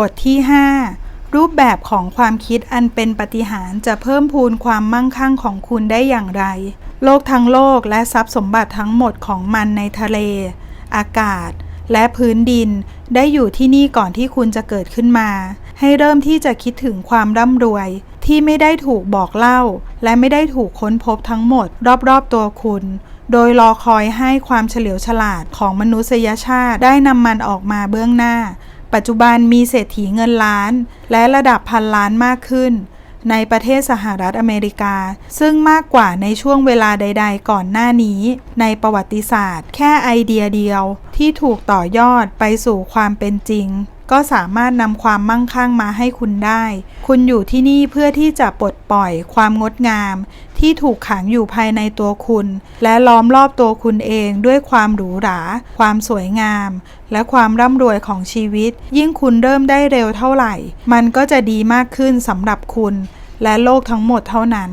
บทที่ 5 รูปแบบของความคิดอันเป็นปฏิหารจะเพิ่มพูนความมั่งคั่งของคุณได้อย่างไร โลกทั้งโลกและทรัพย์สมบัติทั้งหมดของมันในทะเล อากาศ และพื้นดิน ได้อยู่ที่นี่ก่อนที่คุณจะเกิดขึ้นมา ให้เริ่มที่จะคิดถึงความร่ำรวย ที่ไม่ได้ถูกบอกเล่า และไม่ได้ถูกค้นพบทั้งหมด รอบๆตัวคุณโดยรอคอยให้ความเฉลียวฉลาดของมนุษยชาติได้นำมันออกมาเบื้องหน้า ปัจจุบันมีเศรษฐีเงินล้าน และระดับพันล้านมากขึ้น ในประเทศสหรัฐอเมริกา ซึ่งมากกว่าในช่วงเวลาใด ๆ ก่อนหน้านี้ ในประวัติศาสตร์ แค่ไอเดียเดียวที่ถูกต่อยอดไปสู่ความเป็นจริง ก็สามารถนำความมั่งคั่งมาให้คุณได้ คุณอยู่ที่นี่เพื่อที่จะปลดปล่อยความงดงาม ที่ถูกขังอยู่ภายในตัวคุณ และล้อมรอบตัวคุณเองด้วยความหรูหรา ความสวยงาม และความร่ำรวยของชีวิต ยิ่งคุณเริ่มได้เร็วเท่าไหร่ มันก็จะดีมากขึ้นสำหรับคุณ และโลกทั้งหมดเท่านั้น